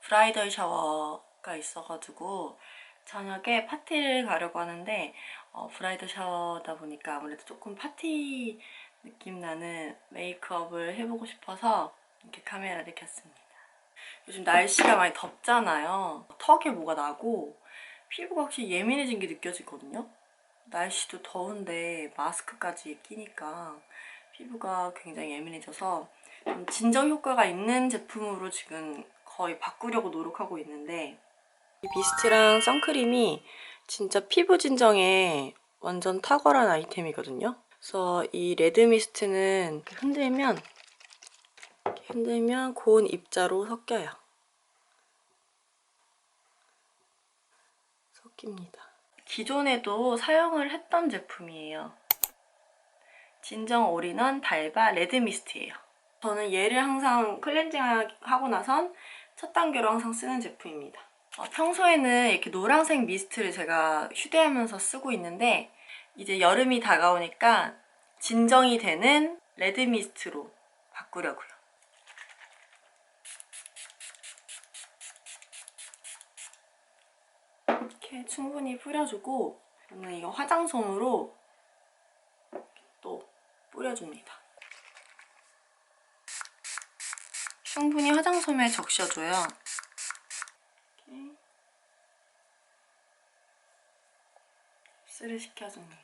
브라이덜 샤워가 있어가지고 저녁에 파티를 가려고 하는데 어, 브라이덜 샤워다 보니까 아무래도 조금 파티 느낌 나는 메이크업을 해보고 싶어서 이렇게 카메라를 켰습니다. 요즘 날씨가 많이 덥잖아요. 턱에 뭐가 나고 피부가 확실히 예민해진 게 느껴지거든요. 날씨도 더운데 마스크까지 끼니까 피부가 굉장히 예민해져서 좀 진정 효과가 있는 제품으로 지금 거의 바꾸려고 노력하고 있는데 이 미스트랑 선크림이 진짜 피부 진정에 완전 탁월한 아이템이거든요. 그래서 이 레드 미스트는 흔들면 흔들면 고운 입자로 섞여요. 섞입니다. 기존에도 사용을 했던 제품이에요. 진정 올인원 달바 레드 미스트예요. 저는 얘를 항상 클렌징 하고 나선 첫 단계로 항상 쓰는 제품입니다. 어, 평소에는 이렇게 노란색 미스트를 제가 휴대하면서 쓰고 있는데 이제 여름이 다가오니까 진정이 되는 레드 미스트로 바꾸려고요. 이렇게 충분히 뿌려주고 저는 이거 화장솜으로 또 뿌려줍니다. 충분히 화장솜에 적셔줘요. 이렇게 흡수를 시켜줍니다.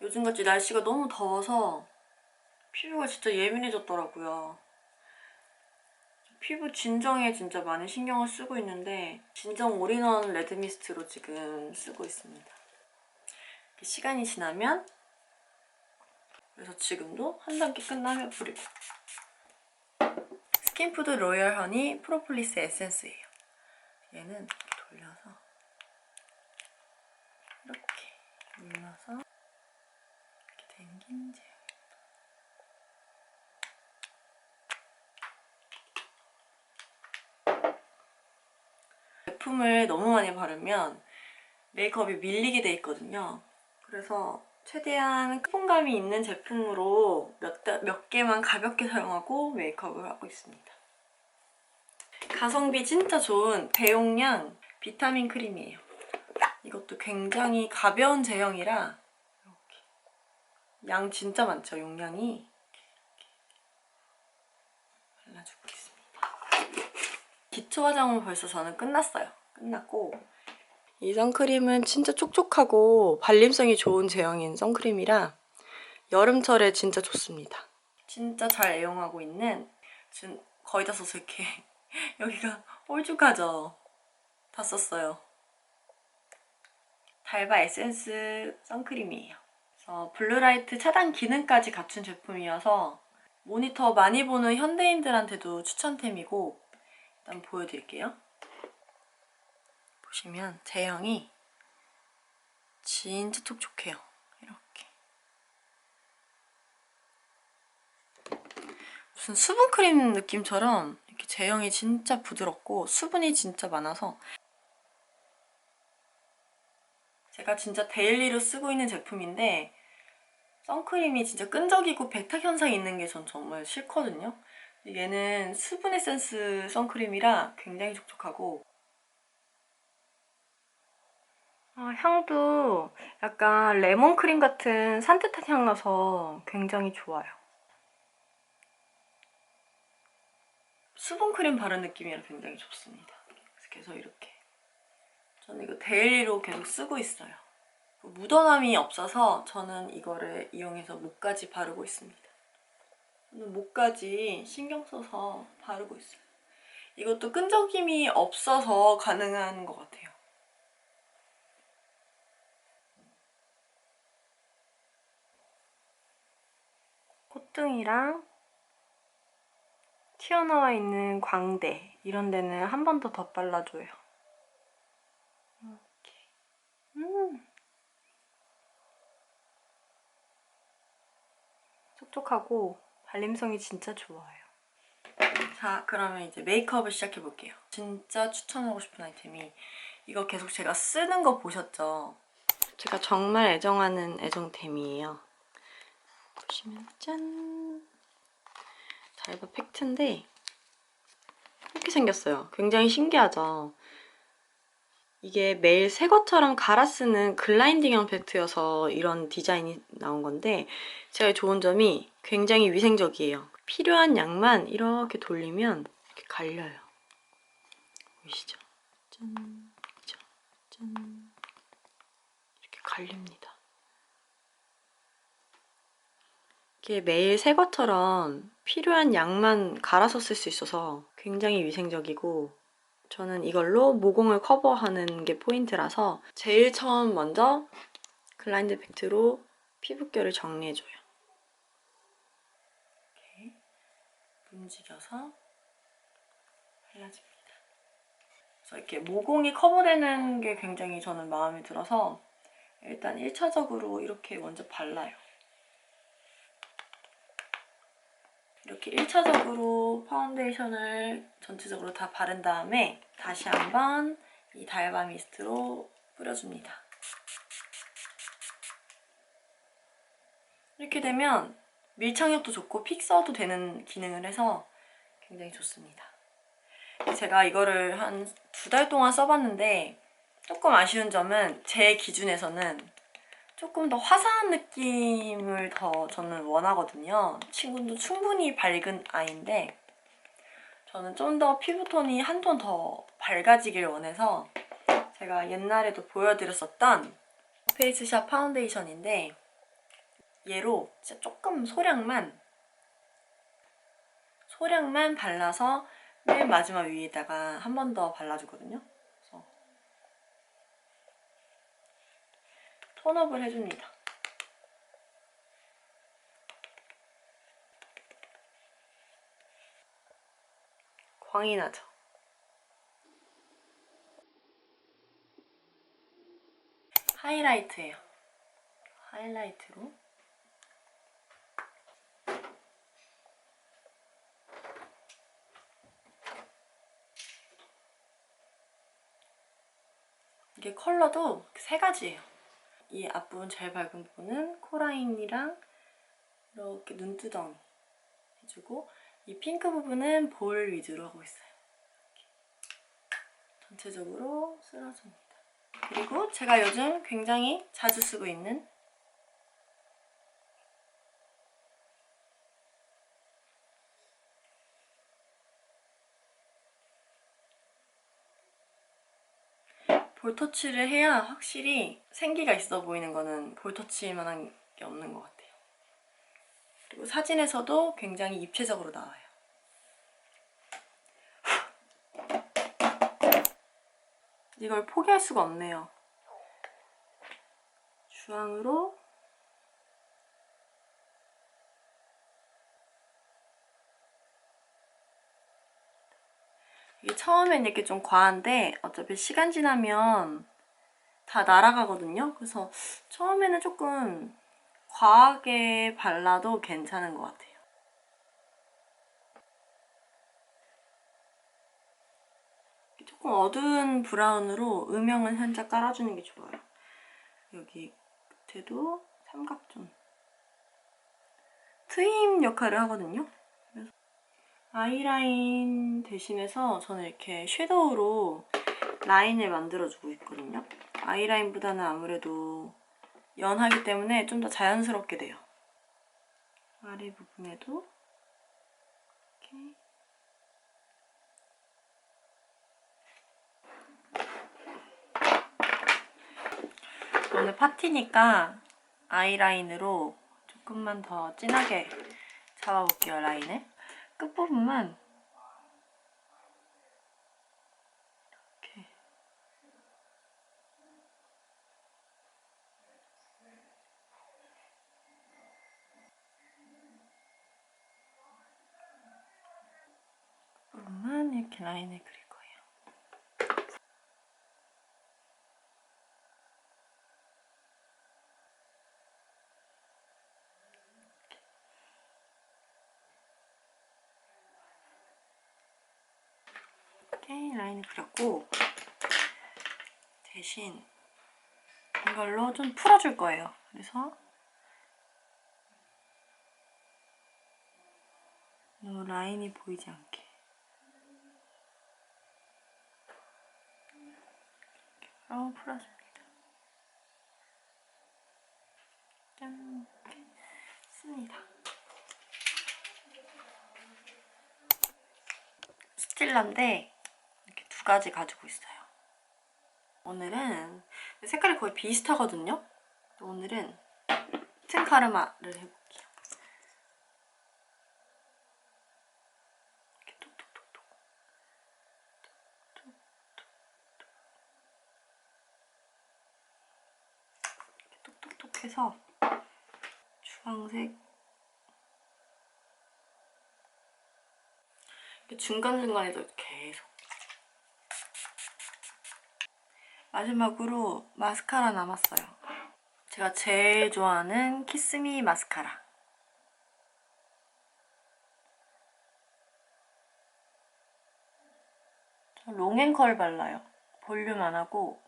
요즘같이 날씨가 너무 더워서 피부가 진짜 예민해졌더라고요. 피부 진정에 진짜 많은 신경을 쓰고 있는데 진정 올인원 레드미스트로 지금 쓰고 있습니다. 시간이 지나면 그래서 지금도 한 단계 끝나면 뿌리고 스킨푸드 로열 허니 프로폴리스 에센스예요. 얘는 돌려서 이렇게 눌러서 이렇게 당긴 제형 제품을 너무 많이 바르면 메이크업이 밀리게 돼 있거든요. 그래서 최대한 크분감이 있는 제품으로 몇, 다- 몇 개만 가볍게 사용하고 메이크업을 하고 있습니다. 가성비 진짜 좋은 대용량 비타민 크림이에요. 이것도 굉장히 가벼운 제형이라 이렇게 양 진짜 많죠, 용량이. 이렇게 발라주고 있습니다. 기초 화장은 벌써 저는 끝났어요. 끝났고 이 선크림은 진짜 촉촉하고 발림성이 좋은 제형인 선크림이라 여름철에 진짜 좋습니다. 진짜 잘 애용하고 있는 지금 거의 다 써서 이렇게 여기가 홀쭉하죠. 다 썼어요. 달바 에센스 선크림이에요. 그래서 블루라이트 차단 기능까지 갖춘 제품이어서 모니터 많이 보는 현대인들한테도 추천템이고 일단 보여드릴게요. 보시면 제형이 진짜 촉촉해요. 이렇게. 무슨 수분크림 느낌처럼 이렇게 제형이 진짜 부드럽고 수분이 진짜 많아서 제가 진짜 데일리로 쓰고 있는 제품인데 선크림이 진짜 끈적이고 백탁 현상이 있는 게 전 정말 싫거든요. 얘는 수분 에센스 선크림이라 굉장히 촉촉하고 아, 향도 약간 레몬크림 같은 산뜻한 향 나서 굉장히 좋아요. 수분크림 바른 느낌이라 굉장히 좋습니다. 그래서 이렇게 저는 이거 데일리로 계속 쓰고 있어요. 묻어남이 없어서 저는 이거를 이용해서 목까지 바르고 있습니다. 목까지 신경 써서 바르고 있어요. 이것도 끈적임이 없어서 가능한 것 같아요. 콧등이랑 튀어나와 있는 광대 이런 데는 한 번더더 발라줘요. 이렇게. 음. 촉촉하고 발림성이 진짜 좋아요. 자, 그러면 이제 메이크업을 시작해 볼게요. 진짜 추천하고 싶은 아이템이 이거 계속 제가 쓰는 거 보셨죠? 제가 정말 애정하는 애정템이에요. 보시면 짠! 달바 팩트인데 이렇게 생겼어요. 굉장히 신기하죠? 이게 매일 새 것처럼 갈아 쓰는 글라인딩형 벨트여서 이런 디자인이 나온 건데 제가 좋은 점이 굉장히 위생적이에요. 필요한 양만 이렇게 돌리면 이렇게 갈려요. 보이시죠? 짠, 그죠? 짠. 이렇게 갈립니다. 이게 매일 새 것처럼 필요한 양만 갈아서 쓸 수 있어서 굉장히 위생적이고 저는 이걸로 모공을 커버하는 게 포인트라서 제일 처음 먼저 글라인드 팩트로 피부결을 정리해줘요. 이렇게 움직여서 발라줍니다. 그래서 이렇게 모공이 커버되는 게 굉장히 저는 마음에 들어서 일단 1차적으로 이렇게 먼저 발라요. 이렇게 1차적으로 파운데이션을 전체적으로 다 바른 다음에 다시 한번 이 달바 미스트로 뿌려줍니다. 이렇게 되면 밀착력도 좋고 픽서도 되는 기능을 해서 굉장히 좋습니다. 제가 이거를 한 두 달 동안 써봤는데 조금 아쉬운 점은 제 기준에서는 조금 더 화사한 느낌을 더 저는 원하거든요. 친구도 충분히 밝은 아이인데 저는 좀 더 피부톤이 한 톤 더 밝아지길 원해서 제가 옛날에도 보여드렸었던 페이스샵 파운데이션인데 얘로 진짜 조금 소량만 소량만 발라서 맨 마지막 위에다가 한 번 더 발라주거든요. 그래서 톤업을 해줍니다. 광이 나죠? 하이라이트예요. 하이라이트로 이게 컬러도 세 가지예요. 이 앞부분 제일 밝은 부분은 코라인이랑 이렇게 눈두덩이 해주고 이 핑크 부분은 볼 위주로 하고 있어요. 이렇게. 전체적으로 쓸어줍니다. 그리고 제가 요즘 굉장히 자주 쓰고 있는 볼터치를 해야 확실히 생기가 있어 보이는 거는 볼터치만한 게 없는 것 같아요. 그리고 사진에서도 굉장히 입체적으로 나와요. 이걸 포기할 수가 없네요. 주황으로 이게 처음엔 이렇게 좀 과한데 어차피 시간 지나면 다 날아가거든요. 그래서 처음에는 조금 과하게 발라도 괜찮은 것 같아요. 조금 어두운 브라운으로 음영을 살짝 깔아주는 게 좋아요. 여기 끝에도 삼각존. 트임 역할을 하거든요. 아이라인 대신해서 저는 이렇게 섀도우로 라인을 만들어주고 있거든요. 아이라인보다는 아무래도 연하기 때문에 좀 더 자연스럽게 돼요. 아래 부분에도 이렇게 오늘 파티니까 아이라인으로 조금만 더 진하게 잡아볼게요, 라인을. 끝부분만 이렇게. 끝부분만 이렇게 라인을 거 이렇게 라인을 그렸고 대신 이걸로 좀 풀어줄 거예요. 그래서 너무 라인이 보이지 않게. 이렇게 풀어줍니다. 짠. 이렇게 씁니다. 스틸러인데 두 가지 가지고 있어요. 오늘은 색깔이 거의 비슷하거든요. 오늘은 튼 카르마를 해볼게요. 이렇게 톡톡톡톡. 이렇게 톡톡톡해서 주황색 이렇게 중간중간에도 계속 마지막으로 마스카라 남았어요. 제가 제일 좋아하는 키스미 마스카라. 저 롱앤컬 발라요. 볼륨 안 하고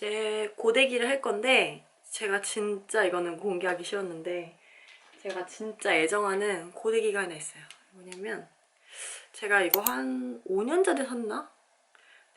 이제 고데기를 할 건데 제가 진짜 이거는 공개하기 싫었는데 제가 진짜 애정하는 고데기가 하나 있어요. 뭐냐면 제가 이거 한 5년 전에 샀나?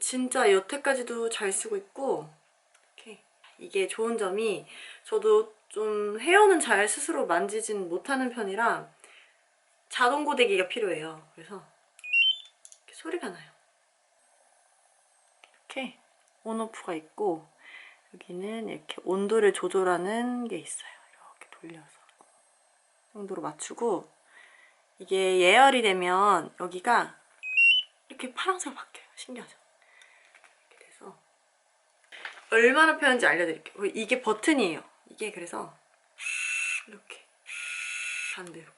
진짜 여태까지도 잘 쓰고 있고 이렇게 이게 좋은 점이 저도 좀 헤어는 잘 스스로 만지진 못하는 편이라 자동 고데기가 필요해요. 그래서 소리가 나요. 이렇게 온오프가 있고 여기는 이렇게 온도를 조절하는 게 있어요. 이렇게 돌려서 이 정도로 맞추고 이게 예열이 되면 여기가 이렇게 파란색으로 바뀌어요. 신기하죠? 이렇게 돼서 얼마나 편한지 알려드릴게요. 이게 버튼이에요. 이게 그래서 이렇게 반대로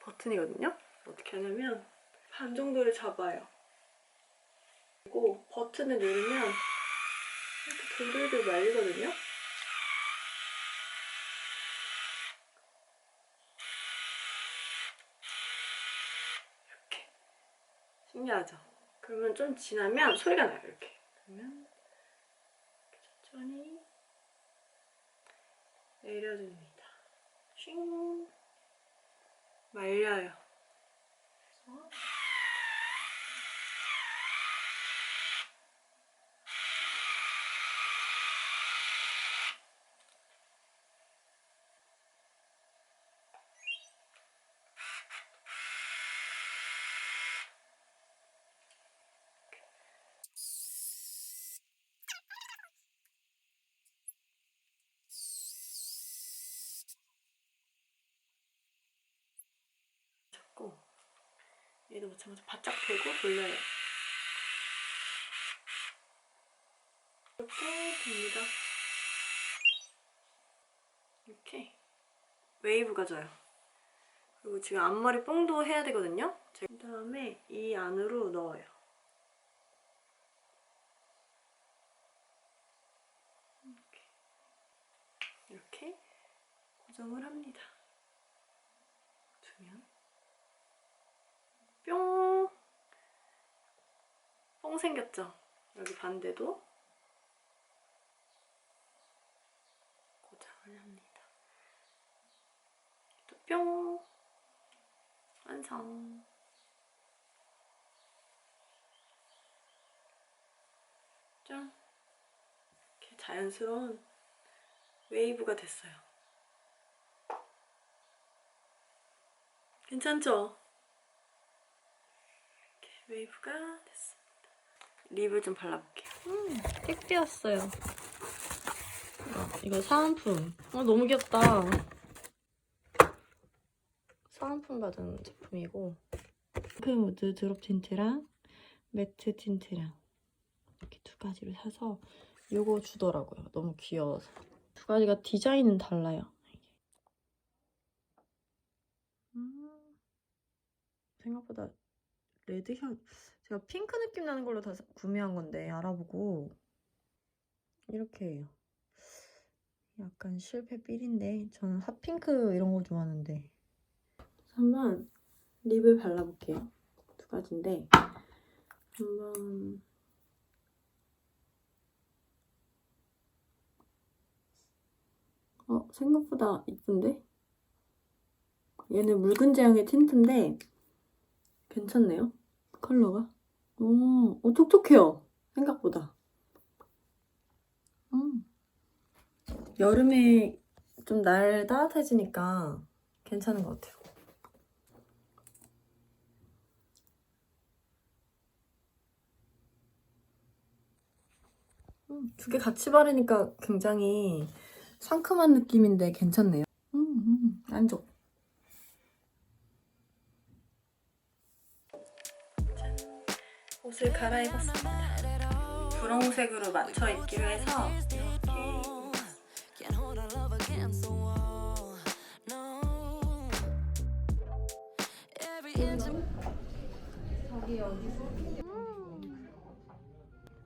버튼이거든요. 어떻게 하냐면 반 정도를 잡아요. 그리고 버튼을 누르면 이렇게 돌돌돌 말리거든요. 이렇게 신기하죠? 그러면 좀 지나면 소리가 나요. 이렇게 그러면 천천히 내려줍니다. 쉥 말려요. 마찬가지로 바짝 대고 돌려요. 이렇게 됩니다. 이렇게 웨이브가 져요. 그리고 지금 앞머리 뽕도 해야 되거든요. 그 다음에 이 안으로 넣어요. 이렇게 이렇게 고정을 합니다. 두면 뿅! 뽕 생겼죠? 여기 반대도 고정을 합니다. 또 뿅! 완성! 짠! 이렇게 자연스러운 웨이브가 됐어요. 괜찮죠? 웨이브가 됐습니다. 립을 좀 발라볼게요. 음, 택배였어요. 어, 이거 사은품. 어, 너무 귀엽다. 사은품 받은 제품이고 핑크무드 드롭 틴트랑 매트 틴트랑 이렇게 두 가지를 사서 이거 주더라고요. 너무 귀여워서. 두 가지가 디자인은 달라요. 생각보다 레드향 제가 핑크 느낌 나는 걸로 다 사- 구매한 건데 알아보고 이렇게 해요. 약간 실패 삘인데 저는 핫핑크 이런 거 좋아하는데 한번 립을 발라볼게요. 두 가지인데 한번 어 생각보다 이쁜데? 얘는 묽은 제형의 틴트인데 괜찮네요. 컬러가. 오, 오 촉촉해요. 생각보다. 음. 여름에 좀 날 따뜻해지니까 괜찮은 것 같아요. 음, 두 개 같이 바르니까 굉장히 상큼한 느낌인데 괜찮네요. 음, 음, 만족. 옷을 갈아입었습니다. 분홍색으로 맞춰 입기로 해서 이렇게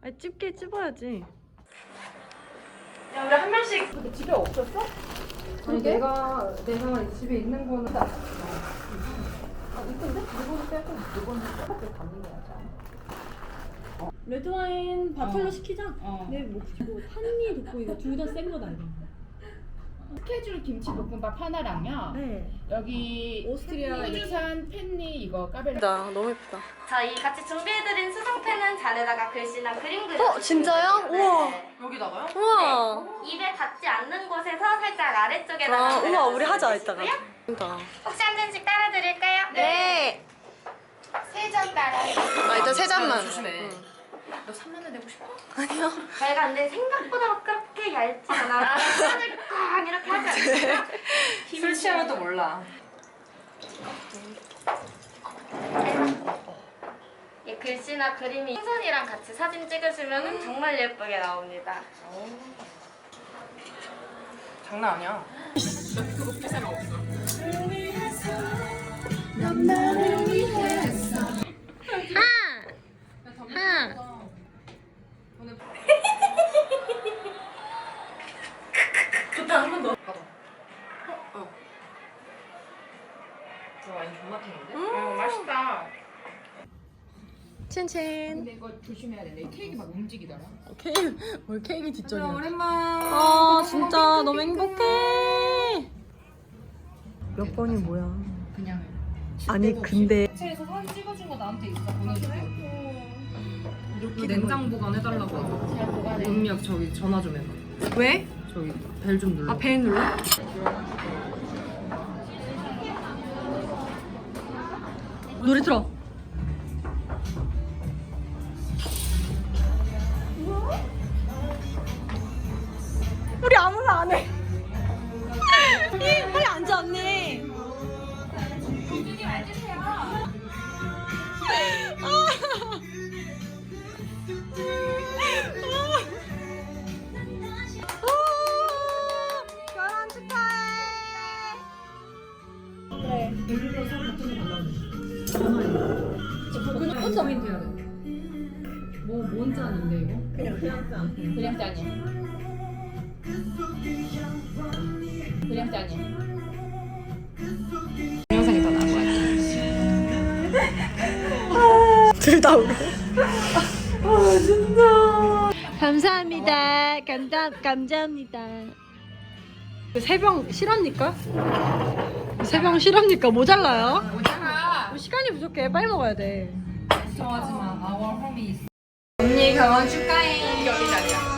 아 찝게 찝어야지. 야 우리 한 명씩 집에 없었어? 아니 내가 내가 집에 있는 거는 다 레드 와인 바틀로 어. 시키자. 어. 내 목표 탄니 돋보이고 둘다 센 거다 이거. 스케줄 김치 볶음밥 하나랑요. 네. 여기 오스트리아 호주산 펜니 이거 까베르. 나 너무 예쁘다. 저희 같이 준비해드린 수성펜은 잔에다가 글씨나 그림 그려 어, 진짜요? 우와. 여기다가요? 우와. 입에 닿지 않는 곳에서 살짝 아래쪽에다가 아, 우와 우리 하자. 이따가. 그러니까. 혹시 한 잔씩 따라 드릴까요? 네. 세 잔 따라 아 일단 세 잔만. 조심해. 응. 너 3만 원 내고 싶어? 아니요. 저희가 근데 생각보다 막 그렇게 얇지 않아 손을 꽉 이렇게 하지 않아요? 술 취하면 또 몰라. 이 글씨나 그림이 풍선이랑 같이 사진 찍으시면 정말 예쁘게 나옵니다 장난 아니야. 좋다 한번 더. 어. 저 와인 존나 탱인데? 어 맛있다. 첸첸. 근데 이거 조심해야 돼. 내 케이크 막 움직이더라. 케이크 뭘 케이크 뒷전이야. 오랜만. 아 진짜 너무 행복해. 몇 번이 뭐야? 그냥. 아니 근데 차에서 사진 찍어준 거 나한테 있어 보내줄게. 이렇게 냉장 보관 해달라고 하고. 잘 보관해 음력 저기 전화 좀 해봐. 왜? 저기 벨 좀 눌러. 아배 눌러? 노래 틀어. 그냥 짠이야. 영상이 더 나은 것 같아. 둘다 울어. 아 진짜. 감사합니다. 감사 감사합니다. 세병 실합니까? 세병 실합니까? 모자라요? 오잖아. 시간이 부족해. 빨리 먹어야 돼. 걱정하지 마. Our home is. 언니 결혼 축하해. 여기 자리야.